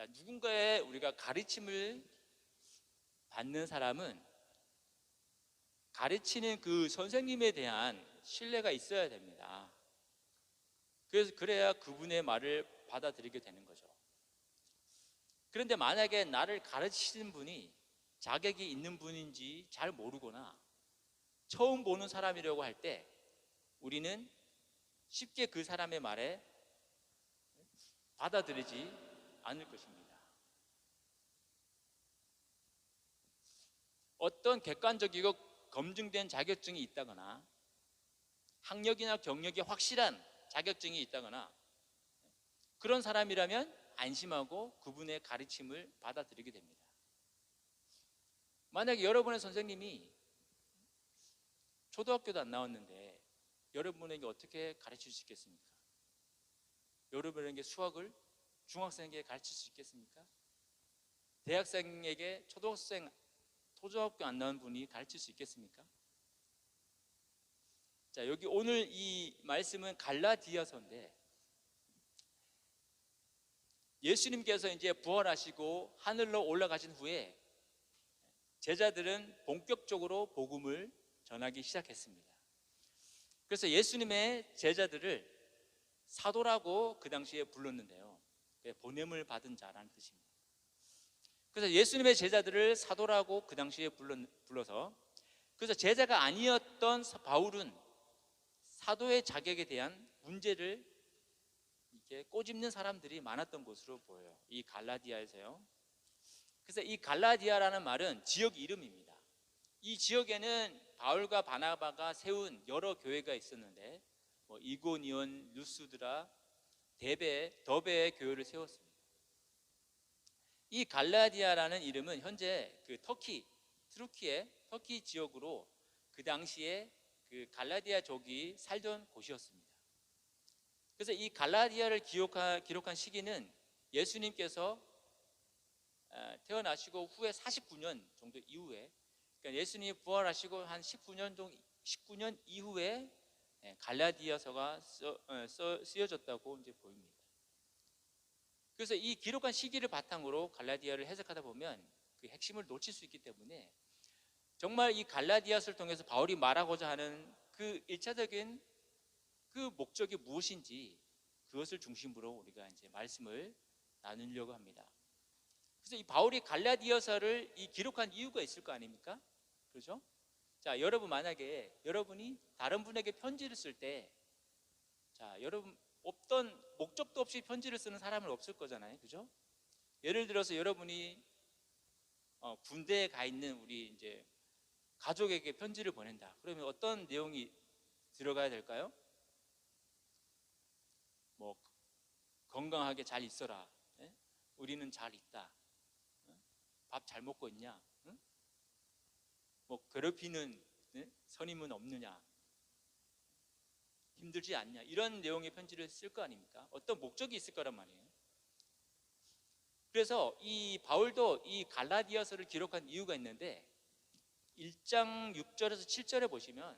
자, 누군가의 우리가 가르침을 받는 사람은 가르치는 그 선생님에 대한 신뢰가 있어야 됩니다. 그래서 그래야 그분의 말을 받아들이게 되는 거죠. 그런데 만약에 나를 가르치는 분이 자격이 있는 분인지 잘 모르거나 처음 보는 사람이라고 할 때 우리는 쉽게 그 사람의 말에 받아들이지 않을 것입니다. 어떤 객관적이고 검증된 자격증이 있다거나 학력이나 경력이 확실한 자격증이 있다거나 그런 사람이라면 안심하고 그분의 가르침을 받아들이게 됩니다. 만약에 여러분의 선생님이 초등학교도 안 나왔는데 여러분에게 어떻게 가르칠 수 있겠습니까? 여러분에게 수학을 중학생에게 가르칠 수 있겠습니까? 대학생에게 초등학생, 초등학교 안 나온 분이 가르칠 수 있겠습니까? 자, 여기 오늘 이 말씀은 갈라디아서인데 예수님께서 이제 부활하시고 하늘로 올라가신 후에 제자들은 본격적으로 복음을 전하기 시작했습니다. 그래서 예수님의 제자들을 사도라고 그 당시에 불렀는데요. 보냄을 받은 자라는 뜻입니다. 그래서 예수님의 제자들을 사도라고 그 당시에 불러서 그래서 제자가 아니었던 바울은 사도의 자격에 대한 문제를 이렇게 꼬집는 사람들이 많았던 것으로 보여요. 이 갈라디아에서요. 그래서 이 갈라디아라는 말은 지역 이름입니다. 이 지역에는 바울과 바나바가 세운 여러 교회가 있었는데 뭐 이고니온, 루스드라, 데베, 더베의 교회를 세웠습니다. 이 갈라디아라는 이름은 현재 그 터키, 트루키의 터키 지역으로 그 당시에 그 갈라디아족이 살던 곳이었습니다. 그래서 이 갈라디아를 기록한, 기록한 시기는 예수님께서 아, 태어나시고 후에 49년 정도 이후에 그러니까 예수님이 부활하시고 한 19년 정도 19년 이후에 예, 갈라디아서가 어, 쓰여졌다고 이제 보입니다. 그래서 이 기록한 시기를 바탕으로 갈라디아를 해석하다 보면 그 핵심을 놓칠 수 있기 때문에 정말 이 갈라디아서를 통해서 바울이 말하고자 하는 그 일차적인 그 목적이 무엇인지 그것을 중심으로 우리가 이제 말씀을 나누려고 합니다. 그래서 이 바울이 갈라디아서를 이 기록한 이유가 있을 거 아닙니까? 그렇죠? 자, 여러분 만약에 여러분이 다른 분에게 편지를 쓸 때, 자, 여러분 없던 목적도 없이 편지를 쓰는 사람은 없을 거잖아요, 그죠? 예를 들어서 여러분이 어, 군대에 가 있는 우리 이제 가족에게 편지를 보낸다. 그러면 어떤 내용이 들어가야 될까요? 뭐 건강하게 잘 있어라. 예? 우리는 잘 있다. 밥 잘 먹고 있냐? 뭐 괴롭히는 네? 선임은 없느냐? 힘들지 않냐? 이런 내용의 편지를 쓸 거 아닙니까? 어떤 목적이 있을 거란 말이에요. 그래서 이 바울도 이 갈라디아서를 기록한 이유가 있는데 1장 6절에서 7절에 보시면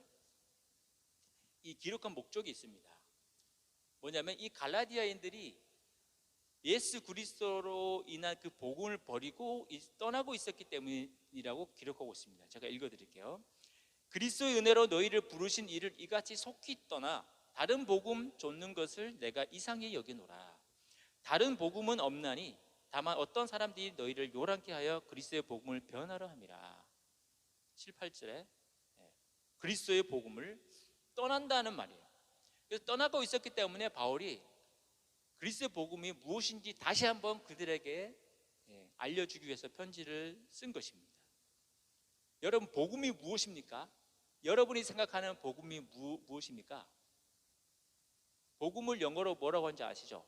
이 기록한 목적이 있습니다. 뭐냐면 이 갈라디아인들이 예수 그리스도로 인한 그 복음을 버리고 떠나고 있었기 때문이라고 기록하고 있습니다. 제가 읽어 드릴게요. 그리스도의 은혜로 너희를 부르신 이를 이같이 속히 떠나 다른 복음 좇는 것을 내가 이상히 여기노라. 다른 복음은 없나니 다만 어떤 사람들이 너희를 요란케 하여 그리스도의 복음을 변하려 함이라. 7, 8절에 그리스도의 복음을 떠난다는 말이에요. 그래서 떠나고 있었기 때문에 바울이 그리스도의 복음이 무엇인지 다시 한번 그들에게 예, 알려주기 위해서 편지를 쓴 것입니다. 여러분 복음이 무엇입니까? 여러분이 생각하는 복음이 무, 무엇입니까? 복음을 영어로 뭐라고 하는지 아시죠?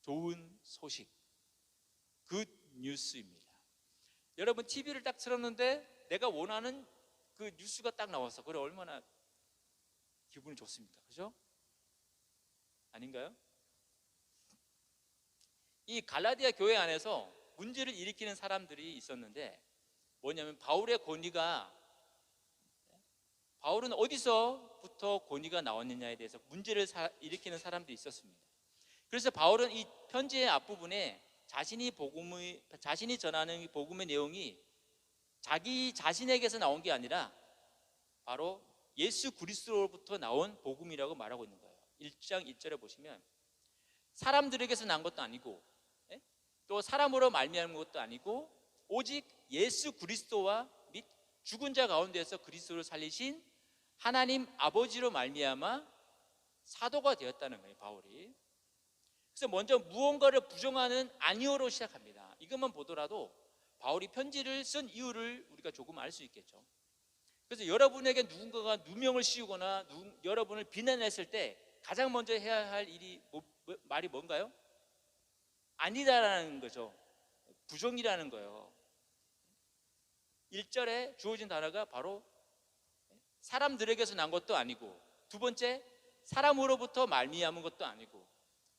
좋은 소식, 굿 뉴스입니다. 여러분 TV를 딱 틀었는데 내가 원하는 그 뉴스가 딱 나왔어. 그래 얼마나 기분이 좋습니까? 그죠? 아닌가요? 이 갈라디아 교회 안에서 문제를 일으키는 사람들이 있었는데 뭐냐면 바울의 권위가 바울은 어디서부터 권위가 나왔느냐에 대해서 문제를 사, 일으키는 사람들이 있었습니다. 그래서 바울은 이 편지의 앞부분에 자신이 복음의 자신이 전하는 이 복음의 내용이 자기 자신에게서 나온 게 아니라 바로 예수 그리스도로부터 나온 복음이라고 말하고 있는. 1장 1절에 보시면 사람들에게서 난 것도 아니고 예? 또 사람으로 말미암은 것도 아니고 오직 예수 그리스도와 및 죽은 자 가운데서 그리스도를 살리신 하나님 아버지로 말미암아 사도가 되었다는 거예요, 바울이. 그래서 먼저 무언가를 부정하는 아니오로 시작합니다. 이것만 보더라도 바울이 편지를 쓴 이유를 우리가 조금 알 수 있겠죠. 그래서 여러분에게 누군가가 누명을 씌우거나 누, 여러분을 비난했을 때 가장 먼저 해야 할 일이 뭐, 뭐, 말이 뭔가요? 아니다라는 거죠. 부정이라는 거예요. 1절에 주어진 단어가 바로 사람들에게서 난 것도 아니고 두 번째 사람으로부터 말미암은 것도 아니고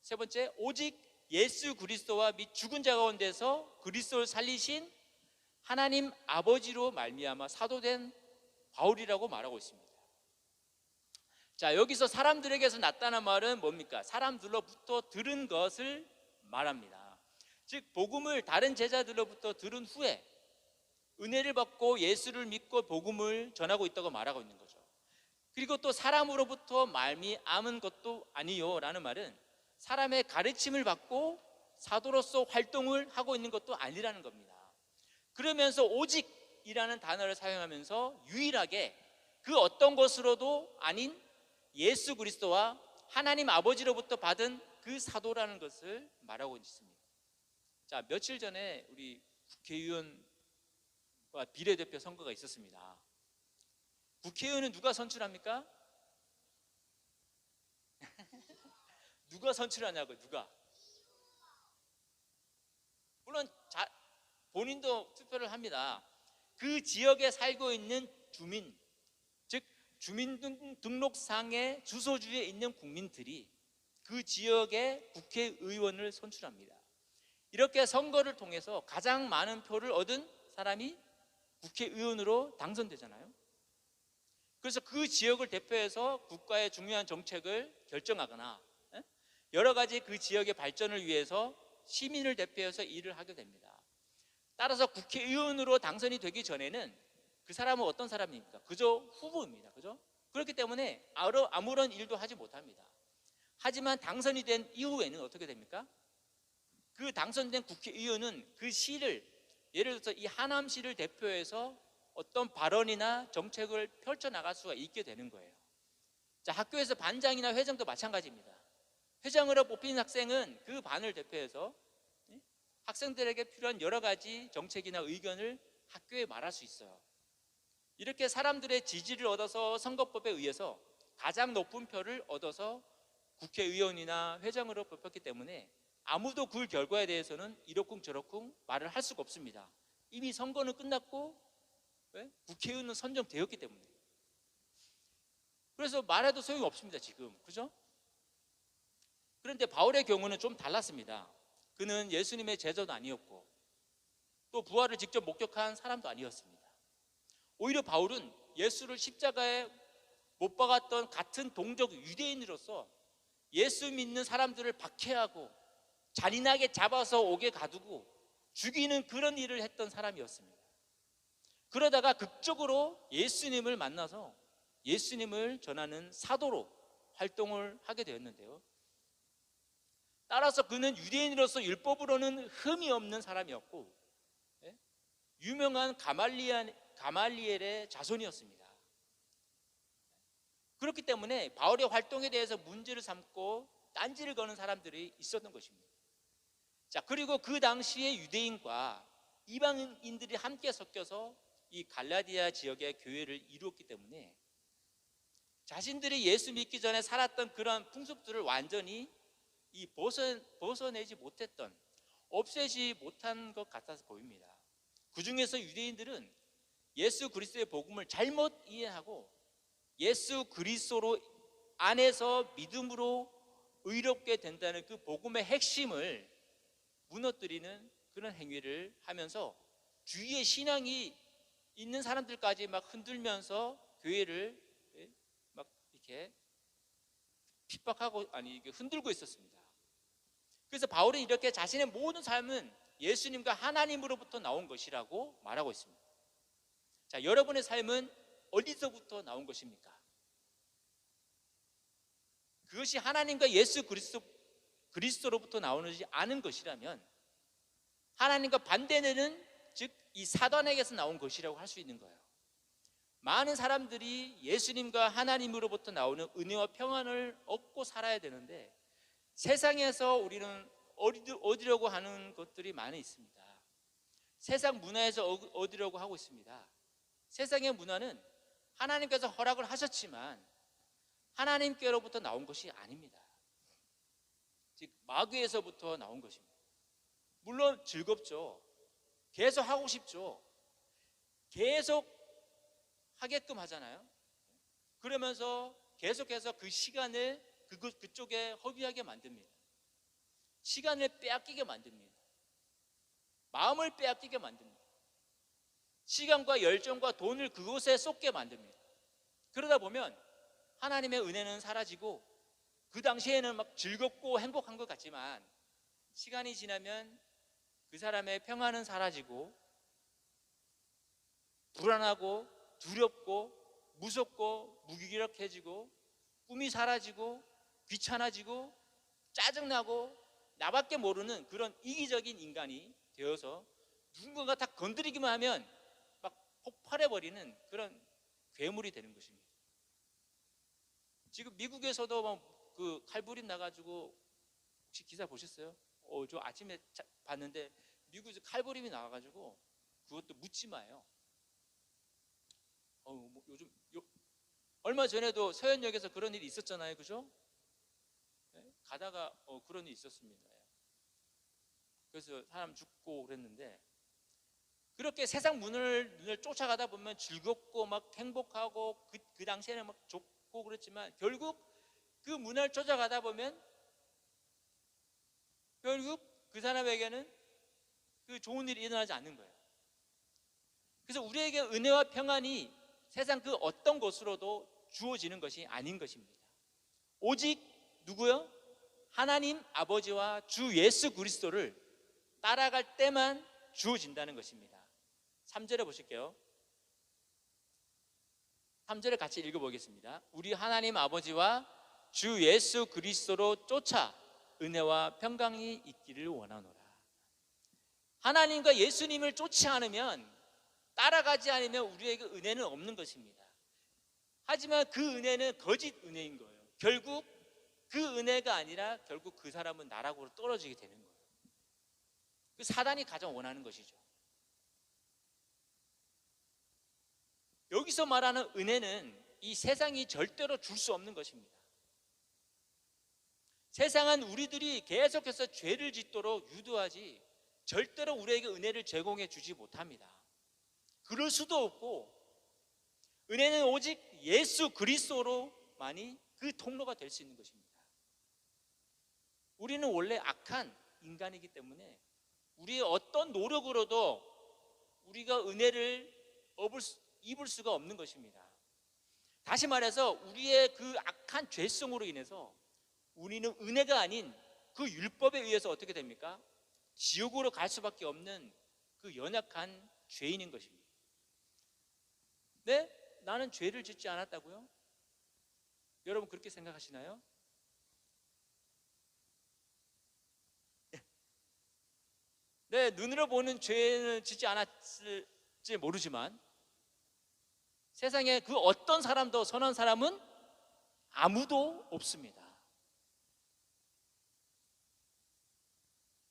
세 번째 오직 예수 그리스도와 및 죽은 자 가운데서 그리스도를 살리신 하나님 아버지로 말미암아 사도된 바울이라고 말하고 있습니다. 자, 여기서 사람들에게서 났다는 말은 뭡니까? 사람들로부터 들은 것을 말합니다. 즉 복음을 다른 제자들로부터 들은 후에 은혜를 받고 예수를 믿고 복음을 전하고 있다고 말하고 있는 거죠. 그리고 또 사람으로부터 말미암은 것도 아니요 라는 말은 사람의 가르침을 받고 사도로서 활동을 하고 있는 것도 아니라는 겁니다. 그러면서 오직이라는 단어를 사용하면서 유일하게 그 어떤 것으로도 아닌 예수 그리스도와 하나님 아버지로부터 받은 그 사도라는 것을 말하고 있습니다. 자, 며칠 전에 우리 국회의원과 비례대표 선거가 있었습니다. 국회의원은 누가 선출합니까? 누가 선출하냐고 누가? 물론 자, 본인도 투표를 합니다. 그 지역에 살고 있는 주민, 즉 주민등록상의 주소지에 있는 국민들이 그 지역의 국회의원을 선출합니다. 이렇게 선거를 통해서 가장 많은 표를 얻은 사람이 국회의원으로 당선되잖아요. 그래서 그 지역을 대표해서 국가의 중요한 정책을 결정하거나 예? 여러 가지 그 지역의 발전을 위해서 시민을 대표해서 일을 하게 됩니다. 따라서 국회의원으로 당선이 되기 전에는 그 사람은 어떤 사람입니까? 그저 후보입니다. 그죠? 그렇기 때문에 아무런 일도 하지 못합니다. 하지만 당선이 된 이후에는 어떻게 됩니까? 그 당선된 국회의원은 그 시를 예를 들어서 이 하남시를 대표해서 어떤 발언이나 정책을 펼쳐 나갈 수가 있게 되는 거예요. 자, 학교에서 반장이나 회장도 마찬가지입니다. 회장으로 뽑힌 학생은 그 반을 대표해서 예? 학생들에게 필요한 여러 가지 정책이나 의견을 학교에 말할 수 있어요. 이렇게 사람들의 지지를 얻어서 선거법에 의해서 가장 높은 표를 얻어서 국회의원이나 회장으로 뽑혔기 때문에 아무도 그 결과에 대해서는 이러쿵 저러쿵 말을 할 수가 없습니다. 이미 선거는 끝났고 왜? 국회의원은 선정되었기 때문에. 그래서 말해도 소용이 없습니다, 지금. 그죠? 그런데 바울의 경우는 좀 달랐습니다. 그는 예수님의 제자도 아니었고 또 부활을 직접 목격한 사람도 아니었습니다. 오히려 바울은 예수를 십자가에 못 박았던 같은 동족 유대인으로서 예수 믿는 사람들을 박해하고 잔인하게 잡아서 옥에 가두고 죽이는 그런 일을 했던 사람이었습니다. 그러다가 극적으로 예수님을 만나서 예수님을 전하는 사도로 활동을 하게 되었는데요. 따라서 그는 유대인으로서 율법으로는 흠이 없는 사람이었고 예? 유명한 가말리엘, 가말리엘의 자손이었습니다. 그렇기 때문에 바울의 활동에 대해서 문제를 삼고 딴지를 거는 사람들이 있었던 것입니다. 자, 그리고 그 당시에 유대인과 이방인들이 함께 섞여서 이 갈라디아 지역의 교회를 이루었기 때문에 자신들이 예수 믿기 전에 살았던 그런 풍습들을 완전히 이 벗어, 벗어내지 못했던 없애지 못한 것 같아서 보입니다. 그 중에서 유대인들은 예수 그리스도의 복음을 잘못 이해하고 예수 그리스도로 안에서 믿음으로 의롭게 된다는 그 복음의 핵심을 무너뜨리는 그런 행위를 하면서 주위의 신앙이 있는 사람들까지 막 흔들면서 교회를 예, 막 이렇게 핍박하고 아니 흔들고 있었습니다. 그래서 바울은 이렇게 자신의 모든 삶은 예수님과 하나님으로부터 나온 것이라고 말하고 있습니다. 자, 여러분의 삶은 어디서부터 나온 것입니까? 그것이 하나님과 예수 그리스도 그리스도로부터 나오는 것이 아는 것이라면 하나님과 반대되는 즉 이 사단에게서 나온 것이라고 할 수 있는 거예요. 많은 사람들이 예수님과 하나님으로부터 나오는 은혜와 평안을 얻고 살아야 되는데 세상에서 우리는 얻으려고 하는 것들이 많이 있습니다. 세상 문화에서 얻- 얻으려고 하고 있습니다. 세상의 문화는 하나님께서 허락을 하셨지만 하나님께로부터 나온 것이 아닙니다. 즉 마귀에서부터 나온 것입니다. 물론 즐겁죠. 계속 하고 싶죠. 계속 하게끔 하잖아요. 그러면서 계속해서 그 시간을 그곳 그쪽에 허비하게 만듭니다. 시간을 빼앗기게 만듭니다. 마음을 빼앗기게 만듭니다. 시간과 열정과 돈을 그곳에 쏟게 만듭니다. 그러다 보면 하나님의 은혜는 사라지고 그 당시에는 막 즐겁고 행복한 것 같지만 시간이 지나면 그 사람의 평안은 사라지고 불안하고 두렵고 무섭고 무기력해지고 꿈이 사라지고 귀찮아지고 짜증나고 나밖에 모르는 그런 이기적인 인간이 되어서 누군가가 다 건드리기만 하면 막 폭발해버리는 그런 괴물이 되는 것입니다. 지금 미국에서도 막그 칼부림 나가지고 혹시 기사 보셨어요? 어, 저 아침에 자- 봤는데 미국에서 칼부림이 나와가지고 그것도 묻지마요. 어, 뭐 요즘 요, 얼마 전에도 서현역에서 그런 일이 있었잖아요, 그죠? 네? 가다가 어, 그런 일이 있었습니다. 그래서 사람 죽고 그랬는데 그렇게 세상 문을 눈을 쫓아가다 보면 즐겁고 막 행복하고 그, 그 당시에는 막 좋고 그렇지만 결국 그 문을 쫓아가다 보면 결국 그 사람에게는 그 좋은 일이 일어나지 않는 거예요. 그래서 우리에게 은혜와 평안이 세상 그 어떤 것으로도 주어지는 것이 아닌 것입니다. 오직 누구요? 하나님 아버지와 주 예수 그리스도를 따라갈 때만 주어진다는 것입니다. 3절에 보실게요. 3절을 같이 읽어보겠습니다. 우리 하나님 아버지와 주 예수 그리스도로 쫓아 은혜와 평강이 있기를 원하노라. 하나님과 예수님을 쫓지 않으면 따라가지 않으면 우리에게 은혜는 없는 것입니다. 하지만 그 은혜는 거짓 은혜인 거예요. 결국 그 은혜가 아니라 결국 그 사람은 나락으로 떨어지게 되는 거예요. 그 사단이 가장 원하는 것이죠. 여기서 말하는 은혜는 이 세상이 절대로 줄 수 없는 것입니다. 세상은 우리들이 계속해서 죄를 짓도록 유도하지 절대로 우리에게 은혜를 제공해 주지 못합니다. 그럴 수도 없고 은혜는 오직 예수 그리스도로만이 그 통로가 될 수 있는 것입니다. 우리는 원래 악한 인간이기 때문에 우리의 어떤 노력으로도 우리가 은혜를 입을 수가 없는 것입니다. 다시 말해서 우리의 그 악한 죄성으로 인해서 우리는 은혜가 아닌 그 율법에 의해서 어떻게 됩니까? 지옥으로 갈 수밖에 없는 그 연약한 죄인인 것입니다. 네? 나는 죄를 짓지 않았다고요? 여러분 그렇게 생각하시나요? 네, 눈으로 보는 죄는 짓지 않았을지 모르지만 세상에 그 어떤 사람도 선한 사람은 아무도 없습니다.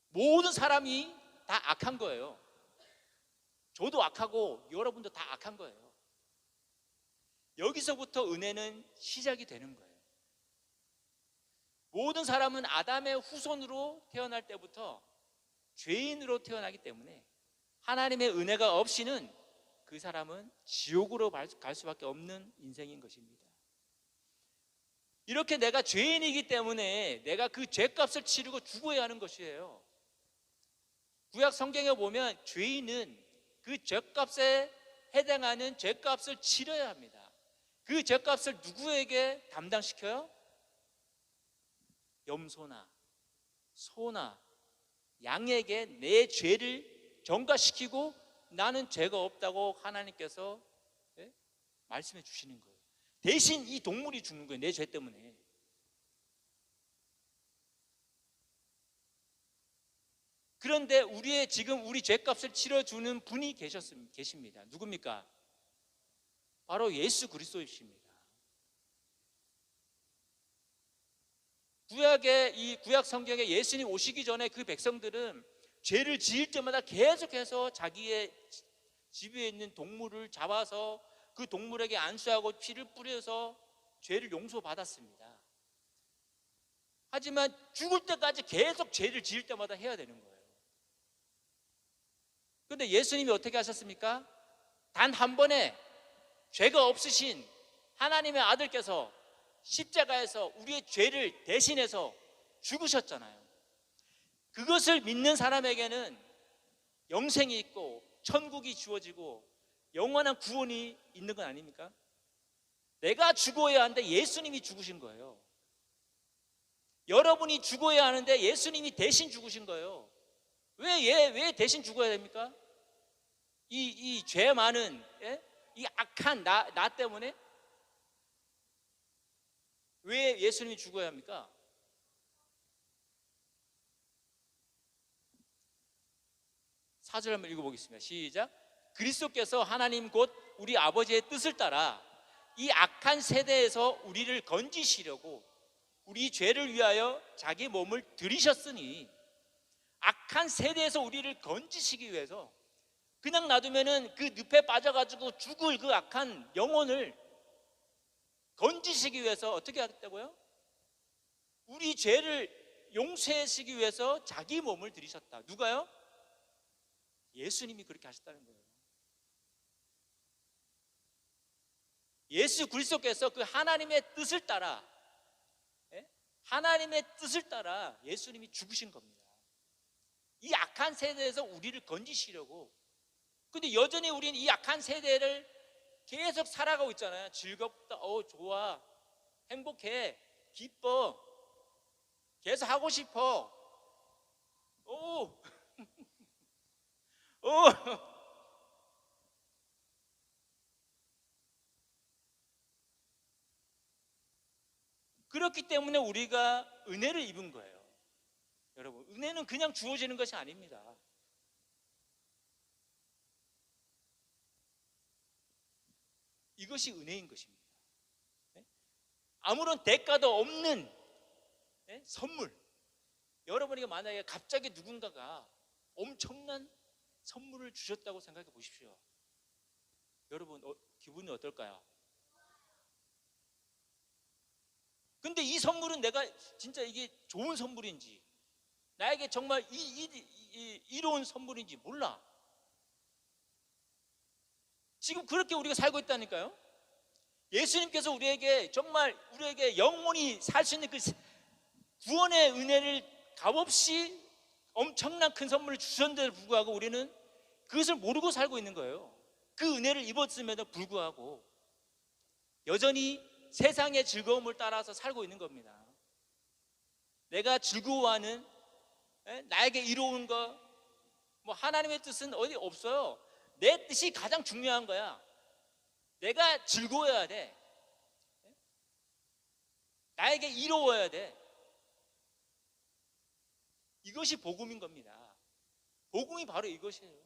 모든 사람이 다 악한 거예요. 저도 악하고 여러분도 다 악한 거예요. 여기서부터 은혜는 시작이 되는 거예요. 모든 사람은 아담의 후손으로 태어날 때부터 죄인으로 태어나기 때문에 하나님의 은혜가 없이는 그 사람은 지옥으로 갈 수밖에 없는 인생인 것입니다. 이렇게 내가 죄인이기 때문에 내가 그 죄값을 치르고 죽어야 하는 것이에요. 구약 성경에 보면 죄인은 그 죄값에 해당하는 죄값을 치러야 합니다. 그 죄값을 누구에게 담당시켜요? 염소나 소나 양에게 내 죄를 전가시키고 나는 죄가 없다고 하나님께서 예? 말씀해 주시는 거예요. 대신 이 동물이 죽는 거예요. 내 죄 때문에. 그런데 우리의 지금 우리 죄값을 치러주는 분이 계셨습니다. 누굽니까? 바로 예수 그리스도이십니다. 구약의 이 구약 성경에 예수님 오시기 전에 그 백성들은 죄를 지을 때마다 계속해서 자기의 집에 있는 동물을 잡아서 그 동물에게 안수하고 피를 뿌려서 죄를 용서받았습니다. 하지만 죽을 때까지 계속 죄를 지을 때마다 해야 되는 거예요. 그런데 예수님이 어떻게 하셨습니까? 단 한 번에 죄가 없으신 하나님의 아들께서 십자가에서 우리의 죄를 대신해서 죽으셨잖아요. 그것을 믿는 사람에게는 영생이 있고 천국이 주어지고 영원한 구원이 있는 건 아닙니까? 내가 죽어야 하는데 예수님이 죽으신 거예요. 여러분이 죽어야 하는데 예수님이 대신 죽으신 거예요. 왜, 예, 왜 대신 죽어야 됩니까? 이, 이 죄 많은, 예? 이 악한 나, 나 때문에? 왜 예수님이 죽어야 합니까? 사절 한번 읽어보겠습니다. 시작. 그리스도께서 하나님 곧 우리 아버지의 뜻을 따라 이 악한 세대에서 우리를 건지시려고 우리 죄를 위하여 자기 몸을 들이셨으니 악한 세대에서 우리를 건지시기 위해서 그냥 놔두면은 그 늪에 빠져가지고 죽을 그 악한 영혼을 건지시기 위해서 어떻게 하겠다고요? 우리 죄를 용서하시기 위해서 자기 몸을 들이셨다. 누가요? 예수님이 그렇게 하셨다는 거예요. 예수 그리스도께서 그 하나님의 뜻을 따라 예? 하나님의 뜻을 따라 예수님이 죽으신 겁니다. 이 악한 세대에서 우리를 건지시려고. 근데 여전히 우리는 이 악한 세대를 계속 살아가고 있잖아요. 즐겁다, 어 좋아, 행복해, 기뻐, 계속 하고 싶어. 오, 오. 그렇기 때문에 우리가 은혜를 입은 거예요. 여러분, 은혜는 그냥 주어지는 것이 아닙니다. 이것이 은혜인 것입니다. 네? 아무런 대가도 없는 네? 선물. 여러분에게 만약에 갑자기 누군가가 엄청난 선물을 주셨다고 생각해 보십시오. 여러분 어, 기분이 어떨까요? 근데 이 선물은 내가 진짜 이게 좋은 선물인지 나에게 정말 이, 이, 이, 이로운 선물인지 몰라. 지금 그렇게 우리가 살고 있다니까요. 예수님께서 우리에게 정말 우리에게 영원히 살 수 있는 그 구원의 은혜를 값없이 엄청난 큰 선물을 주셨는데도 불구하고 우리는 그것을 모르고 살고 있는 거예요. 그 은혜를 입었음에도 불구하고 여전히 세상의 즐거움을 따라서 살고 있는 겁니다. 내가 즐거워하는 에? 나에게 이로운 거, 뭐 하나님의 뜻은 어디 없어요. 내 뜻이 가장 중요한 거야. 내가 즐거워야 돼. 나에게 이로워야 돼. 이것이 복음인 겁니다. 복음이 바로 이것이에요.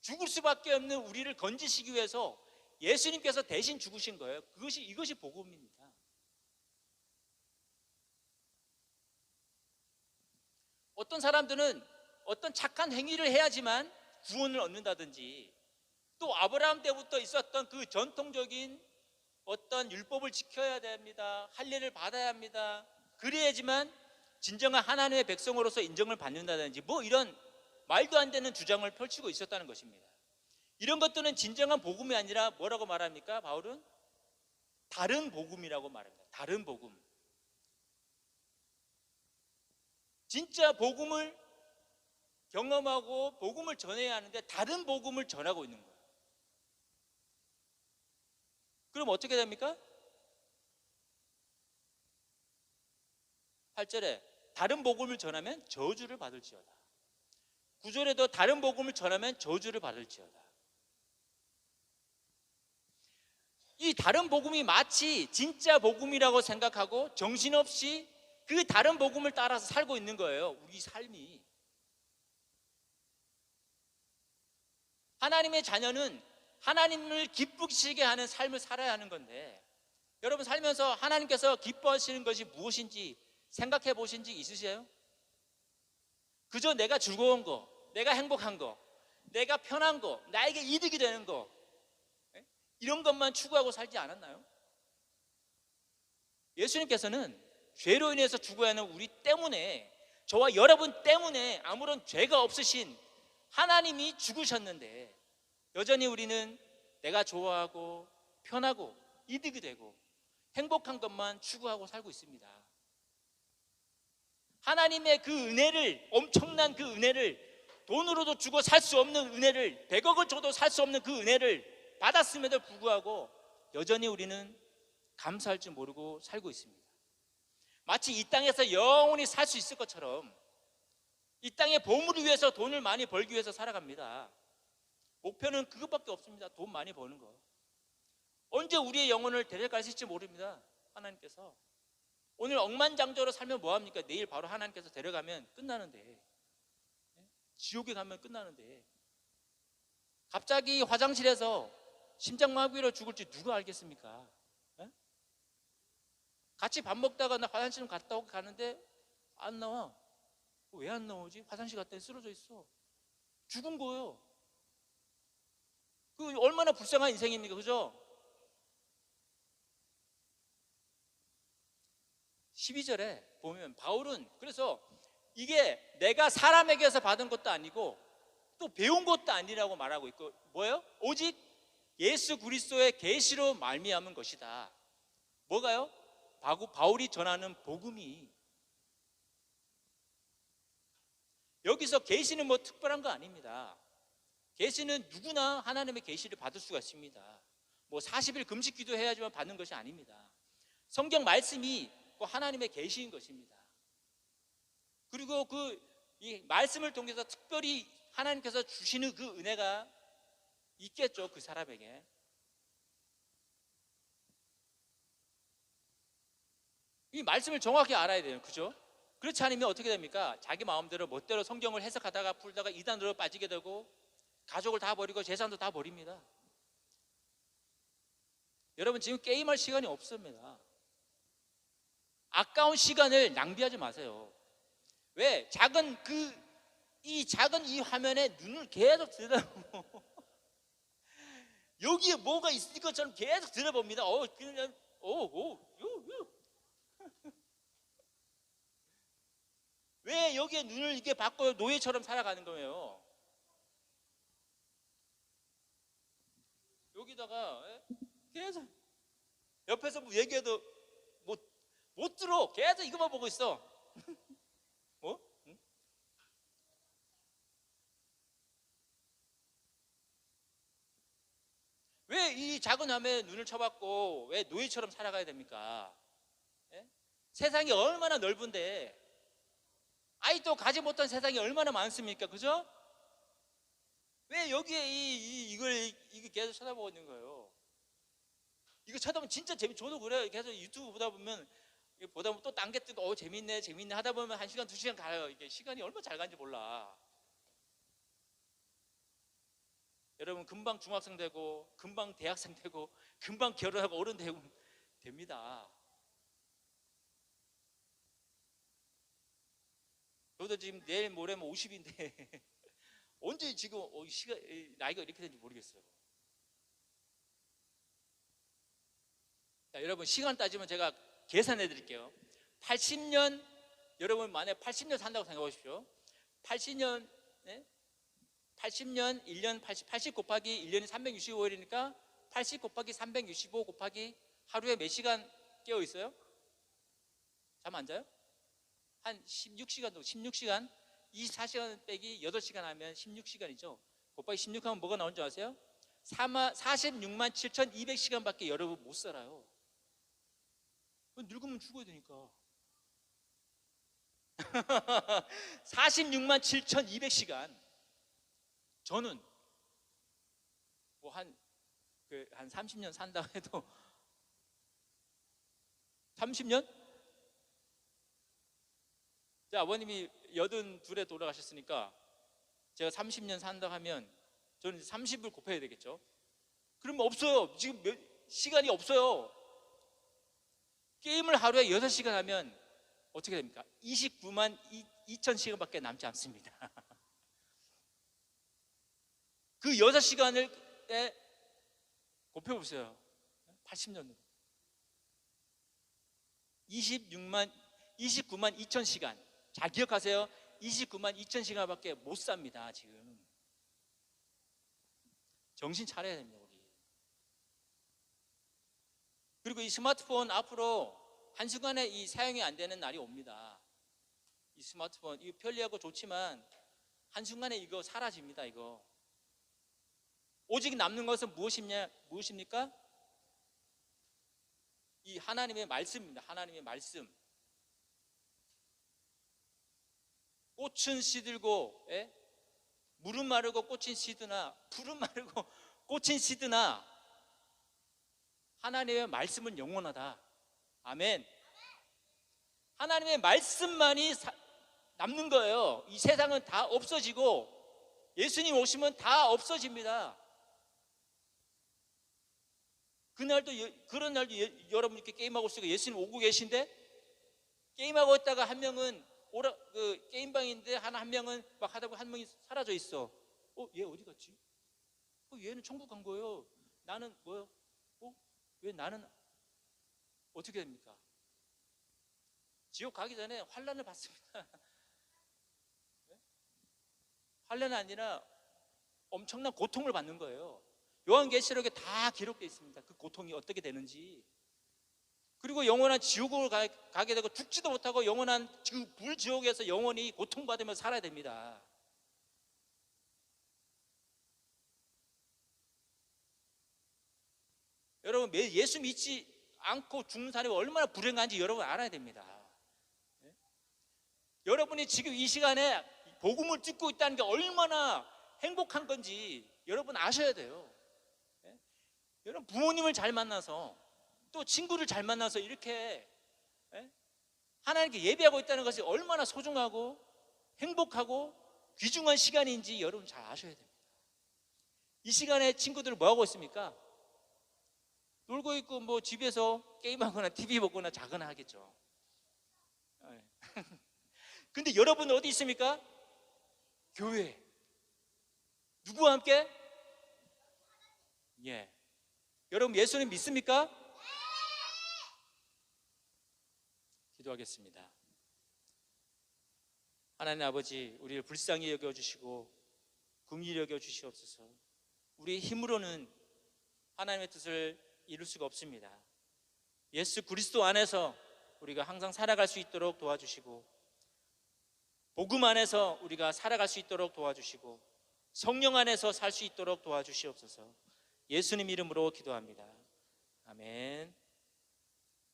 죽을 수밖에 없는 우리를 건지시기 위해서 예수님께서 대신 죽으신 거예요. 그것이 이것이 복음입니다. 어떤 사람들은 어떤 착한 행위를 해야지만 구원을 얻는다든지 또 아브라함 때부터 있었던 그 전통적인 어떤 율법을 지켜야 됩니다. 할례를 받아야 합니다. 그래야지만 진정한 하나님의 백성으로서 인정을 받는다든지 뭐 이런 말도 안 되는 주장을 펼치고 있었다는 것입니다. 이런 것들은 진정한 복음이 아니라 뭐라고 말합니까? 바울은 다른 복음이라고 말합니다. 다른 복음. 진짜 복음을 경험하고 복음을 전해야 하는데 다른 복음을 전하고 있는 거예요. 그럼 어떻게 됩니까? 8절에 다른 복음을 전하면 저주를 받을지어다. 9절에도 다른 복음을 전하면 저주를 받을지어다. 이 다른 복음이 마치 진짜 복음이라고 생각하고 정신없이 그 다른 복음을 따라서 살고 있는 거예요. 우리 삶이. 하나님의 자녀는 하나님을 기쁘시게 하는 삶을 살아야 하는 건데 여러분 살면서 하나님께서 기뻐하시는 것이 무엇인지 생각해 보신 적 있으세요? 그저 내가 즐거운 거, 내가 행복한 거, 내가 편한 거, 나에게 이득이 되는 거 예? 이런 것만 추구하고 살지 않았나요? 예수님께서는 죄로 인해서 죽어야 하는 우리 때문에 저와 여러분 때문에 아무런 죄가 없으신 하나님이 죽으셨는데 여전히 우리는 내가 좋아하고 편하고 이득이 되고 행복한 것만 추구하고 살고 있습니다. 하나님의 그 은혜를 엄청난 그 은혜를 돈으로도 주고 살 수 없는 은혜를 100억을 줘도 살 수 없는 그 은혜를 받았음에도 불구하고 여전히 우리는 감사할 줄 모르고 살고 있습니다. 마치 이 땅에서 영원히 살 수 있을 것처럼 이 땅의 보물을 위해서 돈을 많이 벌기 위해서 살아갑니다. 목표는 그것밖에 없습니다. 돈 많이 버는 거. 언제 우리의 영혼을 데려가실지 모릅니다. 하나님께서. 오늘 억만장자로 살면 뭐합니까? 내일 바로 하나님께서 데려가면 끝나는데. 지옥에 가면 끝나는데. 갑자기 화장실에서 심장마비로 죽을지 누가 알겠습니까? 예? 같이 밥 먹다가 나 화장실 좀 갔다 오고 가는데 안 나와. 왜 안 나오지? 화장실 갔더니 쓰러져 있어. 죽은 거예요. 그 얼마나 불쌍한 인생입니까? 그죠? 12절에 보면 바울은 그래서 이게 내가 사람에게서 받은 것도 아니고 또 배운 것도 아니라고 말하고 있고 뭐예요? 오직 예수 그리스도의 계시로 말미암은 것이다. 뭐가요? 바울이 전하는 복음이 여기서 계시는 뭐 특별한 거 아닙니다. 계시는 누구나 하나님의 계시를 받을 수가 있습니다. 뭐 40일 금식 기도해야지만 받는 것이 아닙니다. 성경 말씀이 그 하나님의 계시인 것입니다. 그리고 그 이 말씀을 통해서 특별히 하나님께서 주시는 그 은혜가 있겠죠 그 사람에게. 이 말씀을 정확히 알아야 돼요, 그죠? 그렇지 않으면 어떻게 됩니까? 자기 마음대로 멋대로 성경을 해석하다가 풀다가 이단으로 빠지게 되고 가족을 다 버리고 재산도 다 버립니다. 여러분 지금 게임할 시간이 없습니다. 아까운 시간을 낭비하지 마세요. 왜? 작은 그 이 작은 이 화면에 눈을 계속 들여다보고 여기에 뭐가 있을 것처럼 계속 들여봅니다. 어, 그냥 오, 오, 요, 요. 왜 여기에 눈을 이렇게 받고 노예처럼 살아가는 거예요? 여기다가 예? 계속 옆에서 뭐 얘기해도 못, 못 들어. 계속 이거만 보고 있어. 어? 응? 왜이 작은 화면에 눈을 쳐봤고 왜 노예처럼 살아가야 됩니까? 예? 세상이 얼마나 넓은데 아이도 가지 못한 세상이 얼마나 많습니까? 그죠? 왜 여기에 이, 이 이 걸 이게 계속 쳐다보고 있는 거예요? 이거 쳐다보면 진짜 재미. 저도 그래요. 계속 유튜브 보다 보면 보다 보면 또 딴 게 뜨고 어 재밌네 재밌네 하다 보면 한 시간 두 시간 가요. 이게 시간이 얼마 잘 가는지 몰라. 여러분 금방 중학생 되고 금방 대학생 되고 금방 결혼하고 어른 되고 됩니다. 저도 지금 내일 모레면 50인데 언제 지금 어, 시가 나이가 이렇게 된지 모르겠어요. 자, 여러분 시간 따지면 제가 계산해 드릴게요. 80년 여러분 만약 80년 산다고 생각해 보십시오. 80년 네? 80년 1년 80, 80 곱하기 1년이 365일이니까 80 곱하기 365 곱하기 하루에 몇 시간 깨어 있어요? 잠 안 자요? 한 16시간 정도 16시간 24시간 빼기 8시간 하면 16시간이죠. 곱하기 16 하면 뭐가 나온 줄 아세요? 46만 7,200시간밖에 여러분 못 살아요. 늙으면 죽어야 되니까. 46만 7,200시간. 저는 뭐 한 그 한 30년 산다 해도 30년? 자, 아버님이 여든 둘에 돌아가셨으니까 제가 30년 산다 하면 저는 30을 곱해야 되겠죠. 그러면 없어요. 지금 몇, 시간이 없어요. 게임을 하루에 6시간 하면 어떻게 됩니까? 29만 2천 시간밖에 남지 않습니다. 그 6시간을 곱해보세요. 80년으로. 26만, 29만 2천 시간. 잘 기억하세요. 29만 2천 시간밖에 못 삽니다, 지금. 정신 차려야 됩니다, 우리. 그리고 이 스마트폰 앞으로 한순간에 이 사용이 안 되는 날이 옵니다. 이 스마트폰, 이거 편리하고 좋지만 한순간에 이거 사라집니다, 이거. 오직 남는 것은 무엇이냐, 무엇입니까? 이 하나님의 말씀입니다. 하나님의 말씀. 꽃은 시들고, 예? 물은 마르고 꽃은 시드나, 풀은 마르고 꽃은 시드나, 하나님의 말씀은 영원하다. 아멘. 하나님의 말씀만이 사- 남는 거예요. 이 세상은 다 없어지고 예수님 오시면 다 없어집니다. 그날도 여- 그런 날도 예- 여러분 이렇게 게임하고 있으니까 예수님 오고 계신데 게임하고 있다가 한 명은 오라 그 게임방인데 하나 한 명은 막 하다 보면 한 명이 사라져 있어. 어, 얘 어디 갔지? 어, 얘는 천국 간 거예요. 나는 뭐요? 어? 왜 나는 어떻게 됩니까? 지옥 가기 전에 환란을 받습니다. 네? 환란이 아니라 엄청난 고통을 받는 거예요. 요한계시록에 다 기록되어 있습니다. 그 고통이 어떻게 되는지. 그리고 영원한 지옥을 가, 게 되고 죽지도 못하고 영원한 그 불지옥에서 영원히 고통받으며 살아야 됩니다. 여러분 매- 예수 믿지 않고 죽는 사람이 얼마나 불행한지 여러분 알아야 됩니다. 예? 여러분이 지금 이 시간에 복음을 듣고 있다는 게 얼마나 행복한 건지 여러분 아셔야 돼요. 예? 여러분 부모님을 잘 만나서 또 친구를 잘 만나서 이렇게 예? 하나님께 예배하고 있다는 것이 얼마나 소중하고 행복하고 귀중한 시간인지 여러분 잘 아셔야 됩니다. 이 시간에 친구들은 뭐 하고 있습니까? 놀고 있고 뭐 집에서 게임하거나 TV 보거나 자거나 하겠죠. 예. 근데 여러분 어디 있습니까? 교회. 누구와 함께? 예. 여러분 예수님 믿습니까? 기도하겠습니다. 하나님 아버지, 우리를 불쌍히 여겨 주시고 긍휼히 여겨 주시옵소서. 우리 힘으로는 하나님의 뜻을 이룰 수가 없습니다. 예수 그리스도 안에서 우리가 항상 살아갈 수 있도록 도와주시고 복음 안에서 우리가 살아갈 수 있도록 도와주시고 성령 안에서 살 수 있도록 도와주시옵소서. 예수님 이름으로 기도합니다. 아멘.